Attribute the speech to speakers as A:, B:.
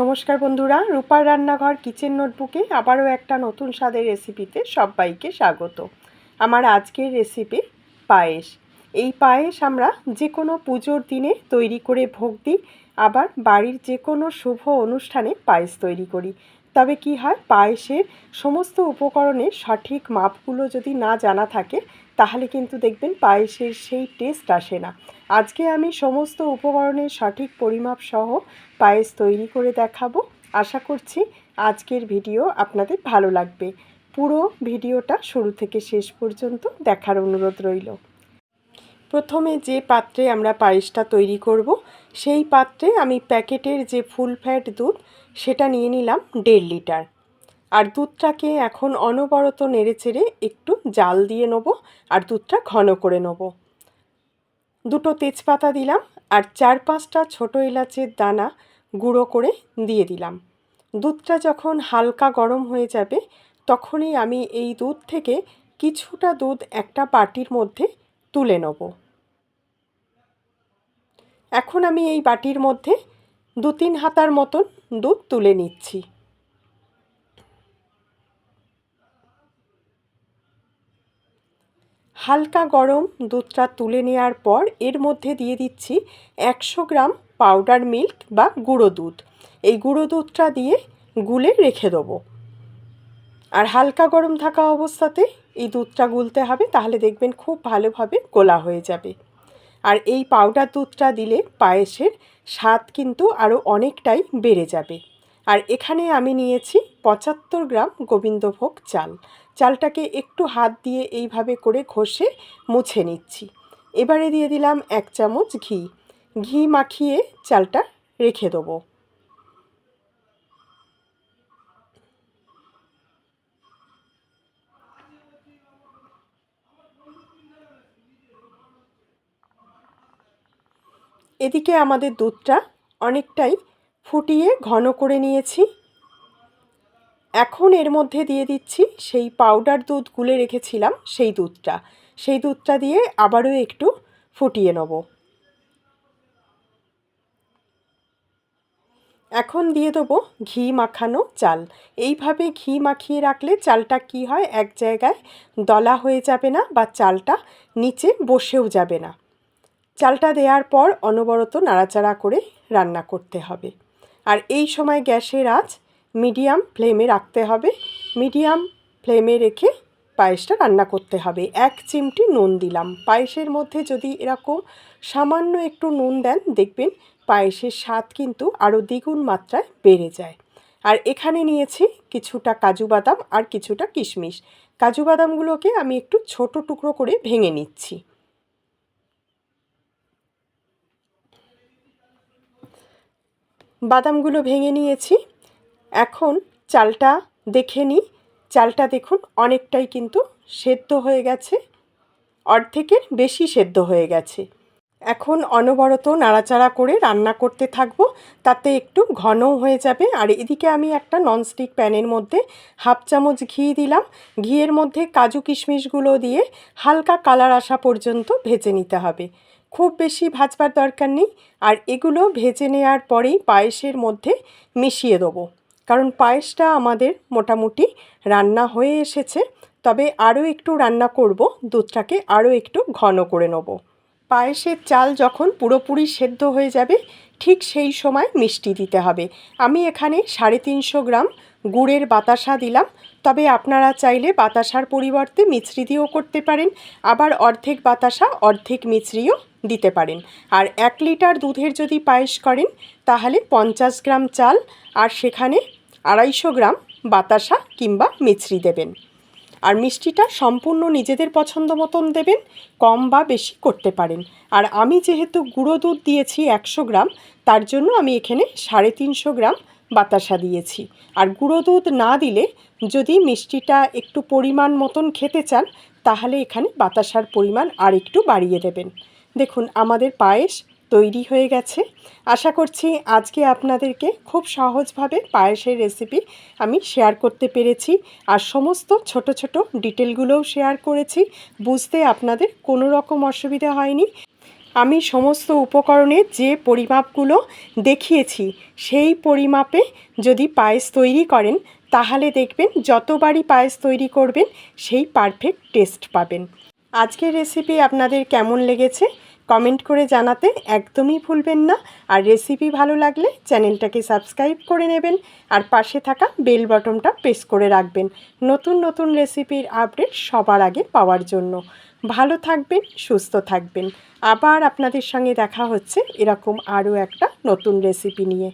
A: নমস্কার বন্ধুরা, রূপার রান্নাঘর কিচেন নোটবুকে আবারও একটা নতুন স্বাদের রেসিপিতে সবাইকে স্বাগত। আমার আজকের রেসিপি পায়েস। এই পায়েস আমরা যে কোনো পুজোর দিনে তৈরি করে ভোগ দিই, আবার বাড়ির যে কোনো শুভ অনুষ্ঠানে পায়েস তৈরি করি। তবে কি হয়, পায়েসের সমস্ত উপকরণের সঠিক মাপগুলো যদি না জানা থাকে, তাহলে কিন্তু দেখবেন পায়েসের সেই টেস্ট আসে না। আজকে আমি সমস্ত উপকরণের সঠিক পরিমাপ সহ পায়েস তৈরি করে দেখাবো। আশা করছি আজকের ভিডিও আপনাদের ভালো লাগবে। পুরো ভিডিওটা শুরু থেকে শেষ পর্যন্ত দেখার অনুরোধ রইল। প্রথমে যে পাত্রে আমরা পায়েসটা তৈরি করব, সেই পাত্রে আমি প্যাকেটের যে ফুল ফ্যাট দুধ, সেটা নিয়ে নিলাম দেড় লিটার। আর দুধটাকে এখন অনবরত নেড়েচেড়ে একটু জাল দিয়ে নেব আর দুধটা ঘন করে নেব। দুটো তেজপাতা দিলাম আর চার পাঁচটা ছোটো এলাচের দানা গুঁড়ো করে দিয়ে দিলাম। দুধটা যখন হালকা গরম হয়ে যাবে, তখনই আমি এই দুধ থেকে কিছুটা দুধ একটা বাটির মধ্যে তুলে নেব। এখন আমি এই বাটির মধ্যে দু তিন হাতার মতন দুধ তুলে নিচ্ছি। হালকা গরম দুধটা তুলে নেওয়ার পর এর মধ্যে দিয়ে দিচ্ছি একশো গ্রাম পাউডার মিল্ক বা গুঁড়ো দুধ। এই গুঁড়ো দুধটা দিয়ে গুলে রেখে দেবো। আর হালকা গরম থাকা অবস্থাতে এই দুধটা গুলতে হবে, তাহলে দেখবেন খুব ভালোভাবে গোলা হয়ে যাবে। আর এই পাউডার দুধটা দিলে পায়েসের স্বাদ কিন্তু আরও অনেকটাই বেড়ে যাবে। আর এখানে আমি নিয়েছি পঁচাত্তর গ্রাম গোবিন্দভোগ চাল। চালটাকে একটু হাত দিয়ে এইভাবে করে ঘষে মুছে নিচ্ছি। এবারে দিয়ে দিলাম এক চামচ ঘি। ঘি মাখিয়ে চালটা রেখে দেবো। এদিকে আমাদের দুধটা অনেকটাই ফুটিয়ে ঘন করে নিয়েছি। এখন এর মধ্যে দিয়ে দিচ্ছি সেই পাউডার দুধ গুলে রেখেছিলাম সেই দুধটা। সেই দুধটা দিয়ে আবারও একটু ফুটিয়ে নেব। এখন দিয়ে দেবো ঘি মাখানো চাল। এইভাবে ঘি মাখিয়ে রাখলে চালটা কি হয়? এক জায়গায় দলা হয়ে যাবে না বা চালটা নিচে বসেও যাবে না। চালটা দেওয়ার পর অনবরত নাড়াচাড়া করে রান্না করতে হবে। আর এই সময় গ্যাসের আঁচ মিডিয়াম ফ্লেমে রাখতে হবে। মিডিয়াম ফ্লেমে রেখে পায়েসটা রান্না করতে হবে। এক চিমটি নুন দিলাম। পায়েসের মধ্যে যদি এরকম সামান্য একটু নুন দেন, দেখবেন পায়েসের স্বাদ কিন্তু আরও দ্বিগুণ মাত্রায় বেড়ে যায়। আর এখানে নিয়েছি কিছুটা কাজু বাদাম আর কিছুটা কিশমিশ। কাজু বাদামগুলোকে আমি একটু ছোট টুকরো করে ভেঙে নিচ্ছি। বাদামগুলো ভেঙে নিয়েছি। এখন চালটা দেখে নিই। চালটা দেখুন, অনেকটাই কিন্তু সেদ্ধ হয়ে গেছে। অর্ধেকের বেশি সেদ্ধ হয়ে গেছে। এখন অনবরত নাড়াচাড়া করে রান্না করতে থাকব। তাতে একটু ঘনও হয়ে যাবে। আর এদিকে আমি একটা ননস্টিক প্যানের মধ্যে হাফ চামচ ঘি দিলাম। ঘিয়ের মধ্যে কাজু কিশমিশগুলো দিয়ে হালকা কালার আসা পর্যন্ত ভেজে নিতে হবে। খুব বেশি ভাজবার দরকার নেই। আর এগুলো ভেজে নেওয়ার পরেই পায়েসের মধ্যে মিশিয়ে দেবো। কারণ পায়েসটা আমাদের মোটামুটি রান্না হয়ে এসেছে। তবে আরও একটু রান্না করব, দুধটাকে আরও একটু ঘন করে নেব। পায়েসের চাল যখন পুরোপুরি সেদ্ধ হয়ে যাবে, ঠিক সেই সময় মিষ্টি দিতে হবে। আমি এখানে সাড়ে তিনশো গ্রাম গুড়ের বাতাসা দিলাম। তবে আপনারা চাইলে বাতাসার পরিবর্তে মিছরি দিয়েও করতে পারেন। আবার অর্ধেক বাতাসা, অর্ধেক মিছরিও দিতে পারেন। আর এক লিটার দুধের যদি পায়েস করেন, তাহলে পঞ্চাশ গ্রাম চাল আর সেখানে আড়াইশো গ্রাম বাতাসা কিংবা মিছরি দেবেন। আর মিষ্টিটা সম্পূর্ণ নিজেদের পছন্দ মতন দেবেন, কম বা বেশি করতে পারেন। আর আমি যেহেতু গুঁড়ো দুধ দিয়েছি একশো গ্রাম, তার জন্য আমি এখানে সাড়ে তিনশো গ্রাম বাতাসা দিয়েছি। আর গুঁড়ো দুধ না দিলে যদি মিষ্টিটা একটু পরিমাণ মতন খেতে চান, তাহলে এখানে বাতাসার পরিমাণ আর একটু বাড়িয়ে দেবেন। দেখুন, আমাদের পায়েস তৈরি হয়ে গেছে। আশা করছি আজকে আপনাদেরকে খুব সহজভাবে পায়েসের রেসিপি আমি শেয়ার করতে পেরেছি। আর সমস্ত ছোট ছোট ডিটেলগুলোও শেয়ার করেছি। বুঝতে আপনাদের কোনো রকম অসুবিধা হয়নি। আমি সমস্ত উপকরণের যে পরিমাপগুলো দেখিয়েছি, সেই পরিমাপে যদি পায়েস তৈরি করেন, তাহলে দেখবেন যতবারই পায়েস তৈরি করবেন, সেই পারফেক্ট টেস্ট পাবেন। আজকের রেসিপি আপনাদের কেমন লেগেছে কমেন্ট করে জানাতে একদমই ভুলবেন না। আর রেসিপি ভালো লাগলে চ্যানেলটাকে সাবস্ক্রাইব করে নেবেন আর পাশে থাকা বেল বটনটা প্রেস করে রাখবেন। নতুন নতুন রেসিপির আপডেট সবার আগে পাওয়ার জন্য। ভালো থাকবেন, সুস্থ থাকবেন। আবার আপনাদের সঙ্গে দেখা হচ্ছে এরকম আরও একটা নতুন রেসিপি নিয়ে।